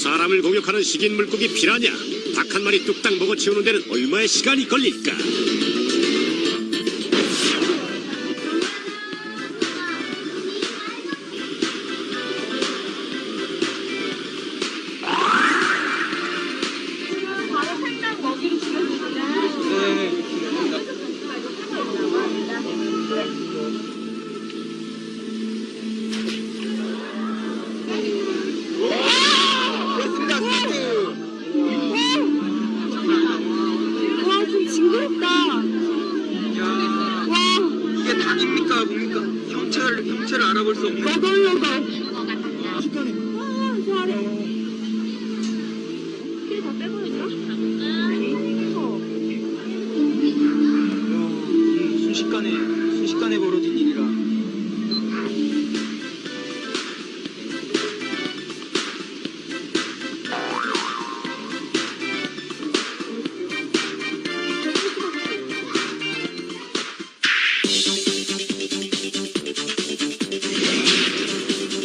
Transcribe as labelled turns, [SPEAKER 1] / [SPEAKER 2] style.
[SPEAKER 1] 사람을 공격하는 식인 물고기 피라냐. 닭 한 마리 뚝딱 먹어치우는 데는 얼마의 시간이 걸릴까?
[SPEAKER 2] 뭡니까? 형체를, 형체를 알아볼 수 없는.
[SPEAKER 3] 너덜너덜. 아, 잘해. 이렇게 다 빼버릴까? 어.
[SPEAKER 2] 야, 이 순식간에, 순식간에 벌어진